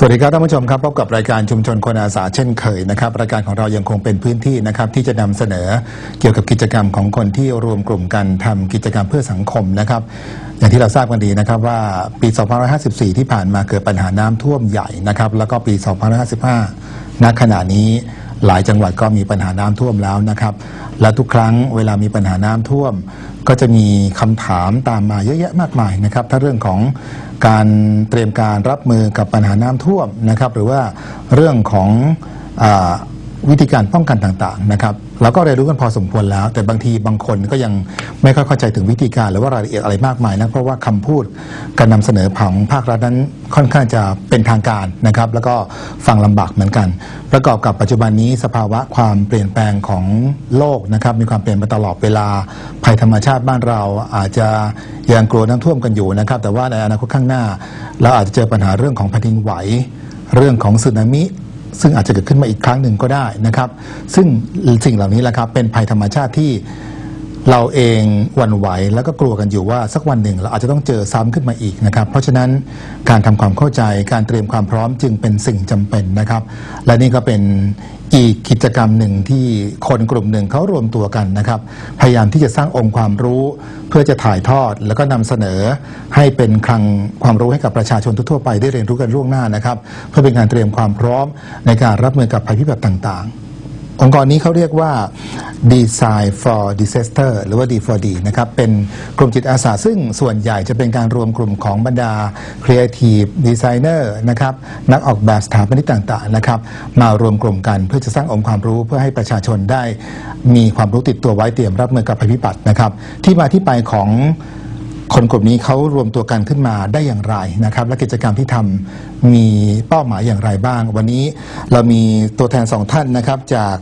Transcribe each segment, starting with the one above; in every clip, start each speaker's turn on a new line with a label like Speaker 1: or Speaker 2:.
Speaker 1: สวัสดีครับท่านผู้ชมครับพบกับรายการชุมชนคนอาสาเช่นเคยนะครับรายการของเรายังคงเป็นพื้นที่นะครับที่จะนำเสนอเกี่ยวกับกิจกรรมของคนที่รวมกลุ่มกันทำกิจกรรมเพื่อสังคมนะครับ อย่างที่เราทราบกันดีนะครับว่าปี 2554 ที่ผ่านมาเกิดปัญหาน้ำท่วมใหญ่นะครับแล้วก็ปี 2555ณขณะนี้ หลายจังหวัดก็มีปัญหาน้ำท่วมแล้วนะครับ และทุกครั้งเวลามีปัญหาน้ำท่วม ก็จะมีคำถามตามมาเยอะแยะมากมายนะครับถ้าเรื่องของการเตรียมการรับมือกับปัญหาน้ำท่วมนะครับ หรือว่าเรื่องของอ วิธีการป้องกันต่างๆนะครับเราก็เรียนรู้กันพอสมควรแล้ว แต่บางทีบางคนก็ยังไม่ค่อยเข้าใจถึงวิธีการหรือว่ารายละเอียดอะไรมากมายนะเพราะว่าคำพูดการนำเสนอของภาครัฐนั้นค่อนข้างจะเป็นทางการนะครับ แล้วก็ฟังลำบากเหมือนกัน ประกอบกับปัจจุบันนี้สภาวะความเปลี่ยนแปลงของโลกนะครับมีความเปลี่ยนไปตลอดเวลาภัยธรรมชาติบ้านเราอาจจะยังกลัวน้ำท่วมกันอยู่นะครับ แต่ว่าในอนาคตข้างหน้า เราอาจจะเจอปัญหาเรื่องของแผ่นดินไหว เรื่องของสึนามิ ซึ่งอาจจะเกิดขึ้นมาอีกครั้งหนึ่งก็ได้นะครับ ซึ่งสิ่งเหล่านี้แหละครับเป็นภัยธรรมชาติที่ เราเองหวันไหวแล้วก็กลัวกันอยู่ว่าสักวันหนึ่งเราอาจจะต้องเจอซ้ำขึ้นมาอีกนะครับ เพราะฉะนั้นการทำความเข้าใจการเตรียมความพร้อมจึงเป็นสิ่งจำเป็นนะครับ และนี่ก็เป็นอีกกิจกรรมหนึ่งที่คนกลุ่มหนึ่งเขารวมตัวกันนะครับ พยายามที่จะสร้างองค์ความรู้ เพื่อจะถ่ายทอดแล้วก็นำเสนอให้เป็นคลังความรู้ให้กับประชาชนทั่วไปได้เรียนรู้กันล่วงหน้านะครับ เพื่อเป็นการเตรียมความพร้อมในการรับมือกับภัยพิบัติต่าง ๆ องค์กรนี้เขาเรียกว่า Design for Disaster หรือว่า D4D นะครับเป็นกลุ่มจิตอาสาซึ่งส่วนใหญ่จะเป็นการรวมกลุ่มของบรรดา Creative Designer นะครับนักออกแบบสถาปนิกต่างๆนะครับมารวมกลุ่มกันเพื่อจะสร้างองค์ความรู้เพื่อให้ประชาชนได้ มีความรู้ติดตัวไว้เตรียมรับมือกับภัยพิบัตินะครับที่มาที่ไปของ คนกลุ่มนี้เขารวมตัวกันขึ้นมาได้อย่างไรนะครับ และกิจกรรมที่ทำมีเป้าหมายอย่างไรบ้าง วันนี้เรามีตัวแทนสองท่านนะครับจาก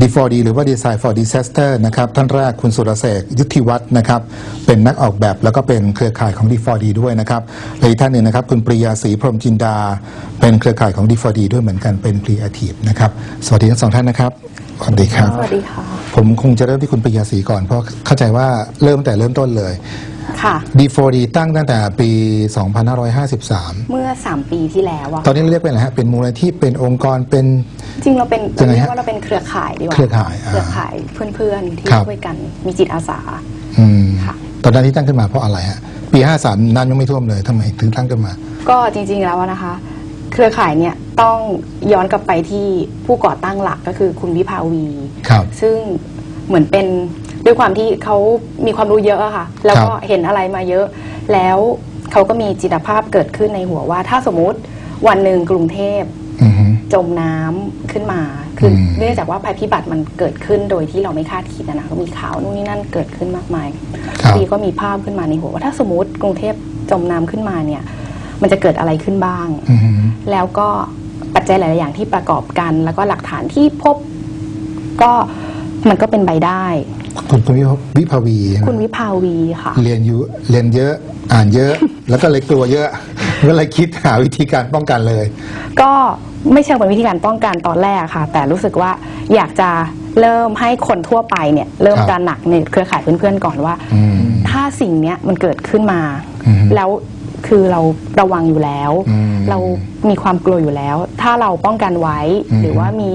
Speaker 1: D4D หรือว่า Design for Disaster นะครับ ท่านแรกคุณสุรเสกยุทธิวัฒน์นะครับ เป็นนักออกแบบแล้วก็เป็นเครือข่ายของ D4D ด้วยนะครับและอีกท่านหนึ่งนะครับ คุณปริยาศรีพรหมจินดา เป็นเครือข่ายของ D4D ด้วยเหมือนกันเป็น Creative นะครับ สวัสดีทั้งสองท่านนะครับสวัสดีครับ
Speaker 2: สวัสดีค่ะ
Speaker 1: ผมคงจะเริ่มที่คุณปริยาศรีก่อนเพราะเข้าใจว่าเริ่มตั้งแต่เริ่มต้นเลย
Speaker 2: ค่ะ
Speaker 1: D4D ตั้งตั้งแต่ปี 2553
Speaker 2: เมื่อ 3 ปีที่แล้วอะ
Speaker 1: ตอนนี้เราเรียกเป็นอะไรฮะเป็นมูลนิธิเป็นองค์กรเป็น
Speaker 2: จริงเราเป็น
Speaker 1: ยังไง
Speaker 2: เรีย
Speaker 1: ฮะ
Speaker 2: กว่าเราเป็นเครือข่ายดีกว่า
Speaker 1: เครือข่ายอ่า
Speaker 2: เครือข่ายเพื่อนๆที่
Speaker 1: ครับ
Speaker 2: ช่วยกันมีจิตอาสา
Speaker 1: อืม
Speaker 2: ค่ะ
Speaker 1: ตอนนั้นที่ตั้งขึ้นมาเพราะอะไรฮะปี 53น้ำยังไม่ท่วมเลยทำไมถึงตั้งขึ้นมา
Speaker 2: ก็จริงๆแล้วอะนะคะ เครือข่ายเนี่ยต้องย้อนกลับไปที่ผู้ก่อตั้งหลักก็คือคุณวิภาวี
Speaker 1: ครับ
Speaker 2: ซึ่งเหมือนเป็น ด้วยความที่เขามีความรู้เยอะอะค่ะ แล้วก็
Speaker 1: ครับ
Speaker 2: เห็นอะไรมาเยอะ แล้วเขาก็มีจิตภาพเกิดขึ้นในหัวว่า ถ้าสมมุติวันหนึ่งกรุงเทพ
Speaker 1: อือฮึ
Speaker 2: จมน้ำขึ้นมาคืออ
Speaker 1: ม
Speaker 2: เนื่องจากว่าภัยพิบัติมันเกิดขึ้นโดยที่เราไม่คาดคิดนะนะก็มีข่าวนู่นนี่นั่นเกิดขึ้นมากมาย
Speaker 1: ครับ
Speaker 2: ดีก็มีภาพขึ้นมาในหัวว่าถ้าสมมติกรุงเทพจมน้ำขึ้นมาเนี่ย มันจะเกิดอะไรขึ้นบ้าง
Speaker 1: อือฮึ
Speaker 2: แล้วก็ปัจจัยหลาย ๆ อย่างที่ประกอบกัน แล้วก็หลักฐานที่พบก็มันก็เป็นไปได้
Speaker 1: คุณคุณวิภาวีใช่ไหม
Speaker 2: คุณวิภาวีค่ะ
Speaker 1: เรียนอยู่เรียนเยอะอ่านเยอะ แล้วก็เลยกลัวเยอะก็เลยคิดหาวิธีการป้องกันเลย
Speaker 2: ก็ไม่เชิงเป็นวิธีการป้องกันตอนแรกค่ะ แต่รู้สึกว่าอยากจะเริ่มให้คนทั่วไปเนี่ย เริ่ม
Speaker 1: ครับ
Speaker 2: ตระหนักในเครือข่ายเพื่อนๆก่อนว่า
Speaker 1: อืม
Speaker 2: ถ้าสิ่งเนี้ยมันเกิดขึ้นมา
Speaker 1: อืม
Speaker 2: แล้วคือเราระวังอยู่แล้ว
Speaker 1: อืม
Speaker 2: เรามีความกลัวอยู่แล้ว ถ้าเราป้องกันไว้
Speaker 1: อืม
Speaker 2: หรือว่ามี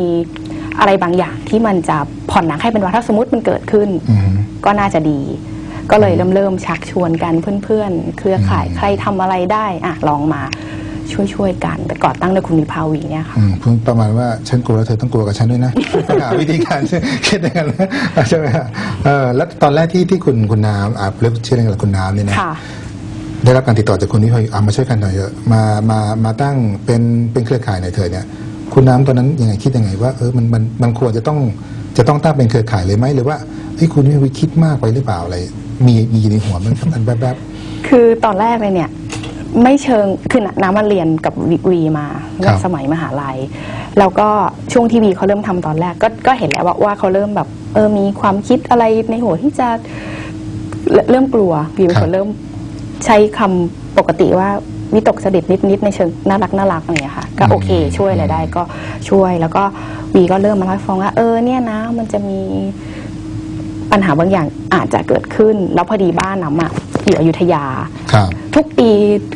Speaker 2: อะไรบางอย่างที่มันจะผ่อนหนักให้เป็นว่าถ้าสมมติมันเกิดขึ้น
Speaker 1: อืม
Speaker 2: ก็น่าจะดี ก็เลยเริ่มเริ่มชักชวนกันเพื่อนๆ เครือข่ายใครทำอะไรได้อะลองมาช่วยช่วยๆกันแต่ก่อตั้งโดยคุณวิภาวีเนี่ยค่ะ
Speaker 1: อืมพูดประมาณว่าฉันกลัวแล้วเธอต้องกลัวกับฉันด้วยนะหาวิธีการคิดอย่างนั้นนะใช่ไหมฮะเออแล้วตอนแรกที่ที่คุณคุณน้ำอ่าเรียกชื่ออะไรกับคุณน้ำเนี่ยนะ
Speaker 2: ค่ะ
Speaker 1: ได้รับการติดต่อจากคุณวิภาวีเอามาช่วยกันหน่อยเถอะมามามาตั้งเป็นเป็นเครือข่ายหน่อยเถอะเนี่ย คุณน้ำตอนนั้นยังไงคิดยังไงว่าเออมันมันมันควรจะต้องจะต้องตั้งเป็นเครือข่ายเลยไหมหรือว่าเฮ้ยคุณวิภาวีคิดมากไปหรือเปล่าอะไร มีมีอยู่ในหัวมันมันแบบแบบ
Speaker 2: คือตอนแรกเลยเนี่ยไม่เชิงคือน้ำมาเรียนกับวีวีมา
Speaker 1: ครับ
Speaker 2: สมัยมหาลัย แล้วก็ช่วงที่วีเขาเริ่มทำตอนแรกก็ก็เห็นแล้วว่าว่าเขาเริ่มแบบเออมีความคิดอะไรในหัวที่จะเรเริ่มกลัววีเป็นคนเริ่มใช้คำปกติว่า วิตกสดิดนิดๆในเชิงน่ารักน่ารักอะไรอย่างเงี้ยค่ะ ก็โอเค ช่วยอะไรได้ก็ช่วยแล้วก็วีก็เริ่มมาเล่าให้ฟังว่าเออเนี่ยนะ มันจะมีปัญหาบางอย่างอาจจะเกิดขึ้น แล้วพอดีบ้านน้ำอะอยู่อยุธยา
Speaker 1: ครับ
Speaker 2: ทุกปี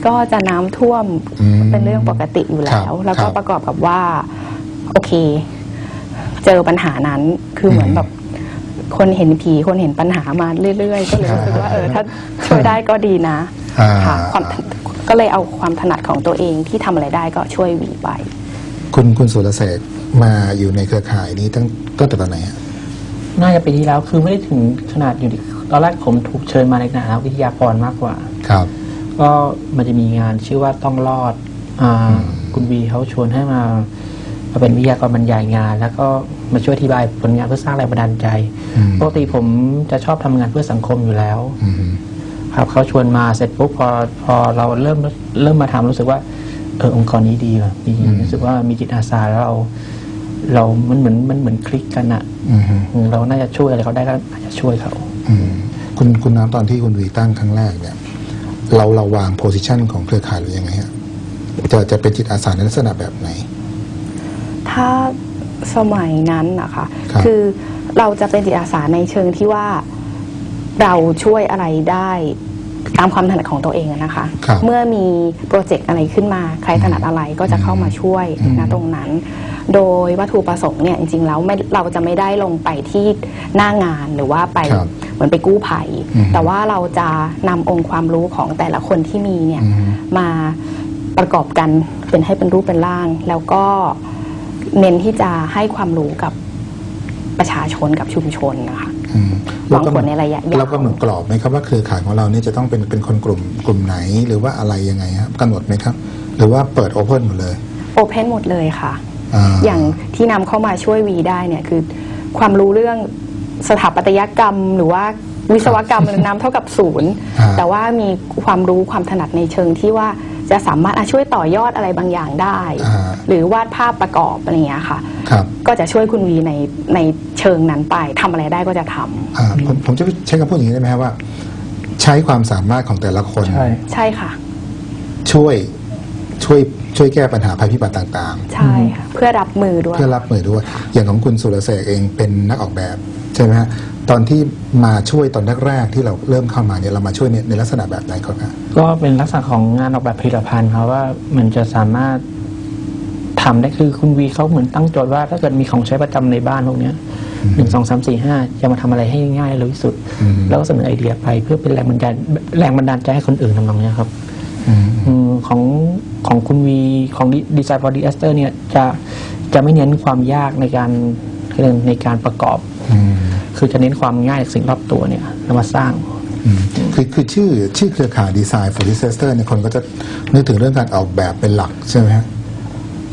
Speaker 2: ก็จะน้ำท่วม
Speaker 1: อืม
Speaker 2: เป็นเรื่องปกติอยู่แล้ว
Speaker 1: ครับ
Speaker 2: แล้วก็
Speaker 1: ครับ
Speaker 2: ประกอบกับว่า โอเค เจอปัญหานั้นคือเหมือน
Speaker 1: อืม
Speaker 2: แบบคนเห็นผีคนเห็นปัญหามาเรื่อยๆ ก็เลยรู้สึกว่าเออถ้าช่วยได้ก็ดีนะ
Speaker 1: อ่า
Speaker 2: ค่ะความ ก็เลยเอาความถนัดของตัวเองที่ทำอะไรได้ก็ช่วยหวีไป
Speaker 1: คุณคุณสุรเสกมาอยู่ในเครือข่ายนี้ตั้งตั้งแต่ตอนไหนฮะ
Speaker 3: น่าจะปีที่แล้วคือไม่ได้ถึงขนาดอยู่ในตอนแรกผมถูกเชิญมาในฐานะวิทยากรมากกว่า
Speaker 1: ครับ
Speaker 3: ก็มันจะมีงานชื่อว่าต้องรอดอ่าคุณวีเขาชวนให้มามาเป็นวิทยากรบรรยายงาน แล้วก็มาช่วยอธิบายผลงานเพื่อสร้างแรงบันดาลใจ
Speaker 1: อืม
Speaker 3: ปกติผมจะชอบทำงานเพื่อสังคมอยู่แล้ว
Speaker 1: อืม
Speaker 3: ครับเขาชวนมาเสร็จปุ๊บพอพอเราเริ่มเริ่มมาทำรู้สึกว่าเออองค์กรนี้ดีว่ะมี
Speaker 1: อืม
Speaker 3: รู้สึกว่ามีจิตอาสาแล้วเราเรามันเหมือนมันเหมือนคลิกกันอะ
Speaker 1: อืม
Speaker 3: อืมเราน่าจะช่วยอะไรเขาได้ก็อาจจะช่วยเขา
Speaker 1: อืมคุณคุณน้ำตอนที่คุณวีตั้งครั้งแรกเนี่ย เราเราวางโพสิชันของเครือข่ายหรือยังไงฮะจะจะเป็นจิตอาสาในลักษณะแบบไหน
Speaker 2: ถ้าสมัยนั้นนะคะ
Speaker 1: ครับ
Speaker 2: อเราจะเป็นจิตอาสาในเชิงที่ว่า เราช่วยอะไรได้ตามความถนัดของตัวเองอะนะคะ
Speaker 1: ครับ
Speaker 2: เมื่อมีโปรเจกต์อะไรขึ้นมา ใครถนัดอะไรก็จะเข้ามาช่วย
Speaker 1: อืม
Speaker 2: นะตรงนั้น โดยวัตถุประสงค์เนี่ยจริงๆแล้วไม่เราจะไม่ได้ลงไปที่หน้างานหรือว่าไป
Speaker 1: ครับ
Speaker 2: เหมือนไปกู้ภัย
Speaker 1: อืม
Speaker 2: แต่ว่าเราจะนำองค์ความรู้ของแต่ละคนที่มีเนี่ย
Speaker 1: อืม
Speaker 2: มาประกอบกันเป็นให้เป็นรูปเป็นร่าง แล้วก็เน้นที่จะให้ความรู้กับประชาชนกับชุมชนนะคะ
Speaker 1: อืม
Speaker 2: หวังผลในระยะยาว
Speaker 1: เรากำหนดกรอบไหมครับว่าเครือข่ายของเราเนี่ยจะต้องเป็นเป็นคนกลุ่มกลุ่มไหนหรือว่าอะไรยังไงครับกำหนดไหมครับ หรือว่าเปิดโอเพนหมดเลย
Speaker 2: โอเพนหมดเลยค่ะ
Speaker 1: อ่า
Speaker 2: อย่างที่นำเข้ามาช่วยวีได้เนี่ยคือ ความรู้เรื่องสถาปัตยกรรม หรือว่าวิศวกรรมน้ำเท่ากับศูนย์
Speaker 1: อ่า
Speaker 2: แต่ว่ามีความรู้ความถนัดในเชิงที่ว่า จะสามารถอะช่วยต่อยอดอะไรบางอย่างได้
Speaker 1: อ่า
Speaker 2: หรือวาดภาพประกอบอะไรอย่างเงี้ยค่ะ
Speaker 1: ครับ
Speaker 2: ก็จะช่วยคุณวีในในเชิงนั้นไปทำอะไรได้ก็จะทำ
Speaker 1: อ่าผมผมจะใช้คำพูดอย่างนี้ได้ไหมครับว่า ใช้ความสามารถของแต่ละคน
Speaker 3: ใช่
Speaker 2: ใช่ค่ะ
Speaker 1: ช่วยช่วยช่วยแก้ปัญหาภัยพิบัติต่าง
Speaker 2: ใช่ค่ะเพื่อรับมือด้ว
Speaker 1: ๆ
Speaker 2: ย
Speaker 1: เพื่อรับมือด้วย อย่างของคุณสุรเสกเองเป็นนักออกแบบใช่ไหมฮะ ตอนที่มาช่วยตอนแรกๆที่เราเริ่มเข้ามาเนี่ยเรามาช่วยในในลักษณะแบบไหนครับฮะ
Speaker 3: ก็เป็นลักษณะของงานออกแบบผลิตภัณฑ์ครับว่ามันจะสามารถทำได้คือคุณวีเขาเหมือนตั้งโจทย์ว่า ถ้าเกิดมีของใช้ประจำในบ้านพวกเนี้ยหนึ่งสองสามสี่ห้าจะมาทำอะไรให้ง่ายเร็วที่สุด
Speaker 1: อืม
Speaker 3: แล้วก็เสนอไอเดียไปเพื่อเป็นแรงบันดาลแรงบันดาลใจให้คนอื่นทำนองเนี้ยครับ
Speaker 1: อืม
Speaker 3: อืมของของคุณวีของดีไซน์ for disaster เนี่ยจะจะไม่เน้นความยากในการในการประกอบ
Speaker 1: อืม
Speaker 3: คือจะเน้นความง่ายจากสิ่งรอบตัวเนี่ยแล้วมาสร้าง
Speaker 1: อืมคือคือชื่อชื่อเครือข่ายดีไซน์ for disaster เนี่ยคนก็จะนึกถึงเรื่องการออกแบบเป็นหลักใช่ไหมฮะ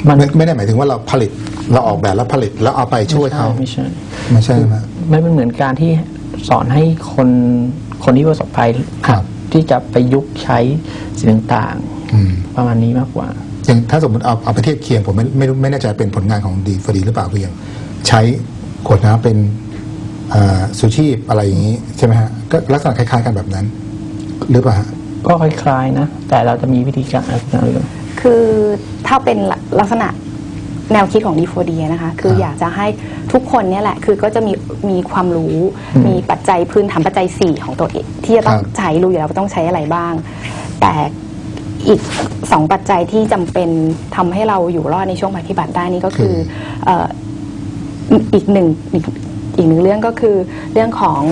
Speaker 3: มัน
Speaker 1: ไม่ไม่ได้หมายถึงว่าเราผลิตเราออกแบบแล้วผลิตแล้วเอาไปช่วยเขา
Speaker 3: ไม่ใช่
Speaker 1: ไม่ใช่ไหม
Speaker 3: ไม่เป็นเหมือนการที่สอนให้คนคนที่ประสบภัย
Speaker 1: ครับ
Speaker 3: ที่จะไปยุกต์ใช้สิ่งต่าง
Speaker 1: อืม
Speaker 3: ๆประมาณนี้มากกว่า
Speaker 1: อย่างถ้าสมมติเอาเอาไปเทียบเคียงผมไม่ไม่รู้ไม่แน่ใจเป็นผลงานของดีฟดีหรือเปล่าคืออย่างใช้ขวดน้ำเป็นอ่า สูชีพอะไรอย่างนี้ใช่ไหมฮะก็ลักษณะคล้ายๆกันแบบนั้น หรือเปล่าฮะ
Speaker 3: ก็คล้ายๆนะ แต่เราจะมีวิธีการอะไรอย่างเงี้ย
Speaker 2: คือถ้าเป็นลักษณะแนวคิดของดีโฟดีนะคะ คือ
Speaker 1: ครับ
Speaker 2: อยากจะให้ทุกคนเนี่ยแหละ คือก็จะมีมีความรู้
Speaker 3: อืม
Speaker 2: มีปัจจัยพื้นฐานปัจจัย 4 ของตัวเอง ที่จะต้องใช้รู้อยู่แล้วว่าต้องใช้อะไรบ้าง แต่อีกสองปัจจัยที่จำเป็นทำให้เราอยู่รอดในช่วงปฏิบัติได้นี่ก็คือเอ่ออีกหนึ่ง อีกอีกหนึ่งเรื่องก็คือเรื่องของ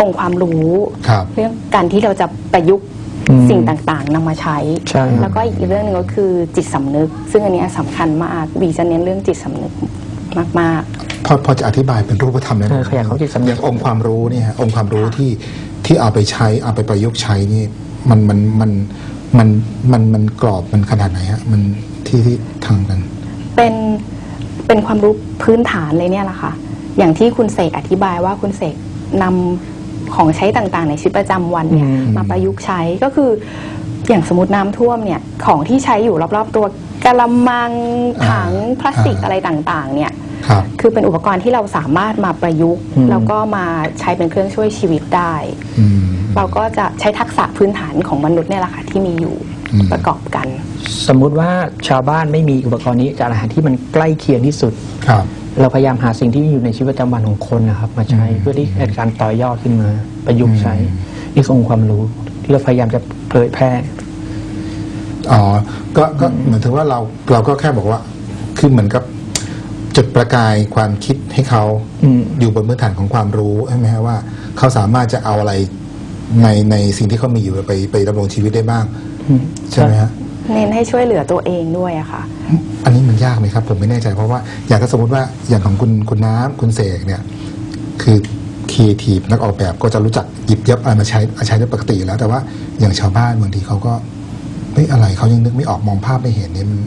Speaker 2: องค์ความรู้
Speaker 1: ครับ
Speaker 2: เรื่องการที่เราจะประยุกต์
Speaker 3: อืม
Speaker 2: สิ่งต่างๆนำมาใช้
Speaker 3: ใช่
Speaker 2: แล้วก็อีกเรื่องหนึ่งก็คือจิตสำนึก ซึ่งอันเนี้ยสำคัญมากวีจะเน้นเรื่องจิตสำนึกมาก
Speaker 1: พอพอจะอธิบายเป็นรูปธรรมได้ไหม
Speaker 3: เออขยายความจิตสำนึก
Speaker 1: อย่างองค์ความรู้เนี่ยฮะองค์ความรู้ที่ที่เอาไปใช้เอาไปประยุกต์ใช้นี่มันมันมันมันมันมันกรอบมันขนาดไหนฮะมันที่ที่ทางกัน
Speaker 2: ๆ เป็นเป็นความรู้พื้นฐานเลยเนี่ยแหละค่ะ อย่างที่คุณเสกอธิบายว่าคุณเสกนำของใช้ต่างๆ ในชีวิตประจำวันเนี่ย
Speaker 3: อืม
Speaker 2: มาประยุกต์ใช้ก็คืออย่างสมมติน้ำท่วมเนี่ยของที่ใช้อยู่รอบๆ ตัวกะละมังถัง
Speaker 1: อ่า
Speaker 2: พลาสติก
Speaker 1: อ่า
Speaker 2: อะไรต่างๆ เนี่ย
Speaker 1: ครับ
Speaker 2: คือเป็นอุปกรณ์ที่เราสามารถมาประยุกต์
Speaker 3: อืม
Speaker 2: แล้วก็มาใช้เป็นเครื่องช่วยชีวิตได้
Speaker 1: อืม
Speaker 2: เราก็จะใช้ทักษะพื้นฐานของมนุษย์เนี่ยแหละค่ะที่มีอยู่
Speaker 1: อืม
Speaker 2: ประกอบกัน
Speaker 3: สมมุติว่าชาวบ้านไม่มีอุปกรณ์นี้จะหาที่มันใกล้เคียงที่สุด
Speaker 1: ครับ
Speaker 3: เราพยายามหาสิ่งที่อยู่ในชีวิตประจำวันของคนนะครับ มาใช้
Speaker 1: อืม
Speaker 3: เพื่อที่เกิดการต่อยอดขึ้นมา ประยุกต์ใช้
Speaker 1: อืม
Speaker 3: นี่คือองค์ความรู้เราพยายามจะเผยแพร่
Speaker 1: อ๋อก็ก็เหมือนถึงว่าเราเราก็แค่บอกว่า คือเหมือนกับจุดประกายความคิดให้เขา
Speaker 3: อืม
Speaker 1: อยู่บนพื้นฐานของความรู้ใช่ไหมฮะว่า เขาสามารถจะเอาอะไรในในสิ่งที่เขามีอยู่ไปไปดำรงชีวิตได้บ้าง
Speaker 3: อืม
Speaker 1: ใช่ไหมฮะ
Speaker 2: เน้นให้ช่วยเหลือตัวเองด้วยอะค่ะ
Speaker 1: อันนี้มันยากไหมครับ ผมไม่แน่ใจเพราะว่าอย่างถ้าสมมติว่าอย่างของคุณคุณน้ำคุณเสกเนี่ยคือครีเอทีฟนักออกแบบก็จะรู้จักหยิบยับอะไรมาใช้ใช้ได้ปกติแล้วแต่ว่าอย่างชาวบ้านบางทีเขาก็เฮ้ยอะไรเขายังนึกไม่ออกมองภาพไม่เห็นเนี่ยมัน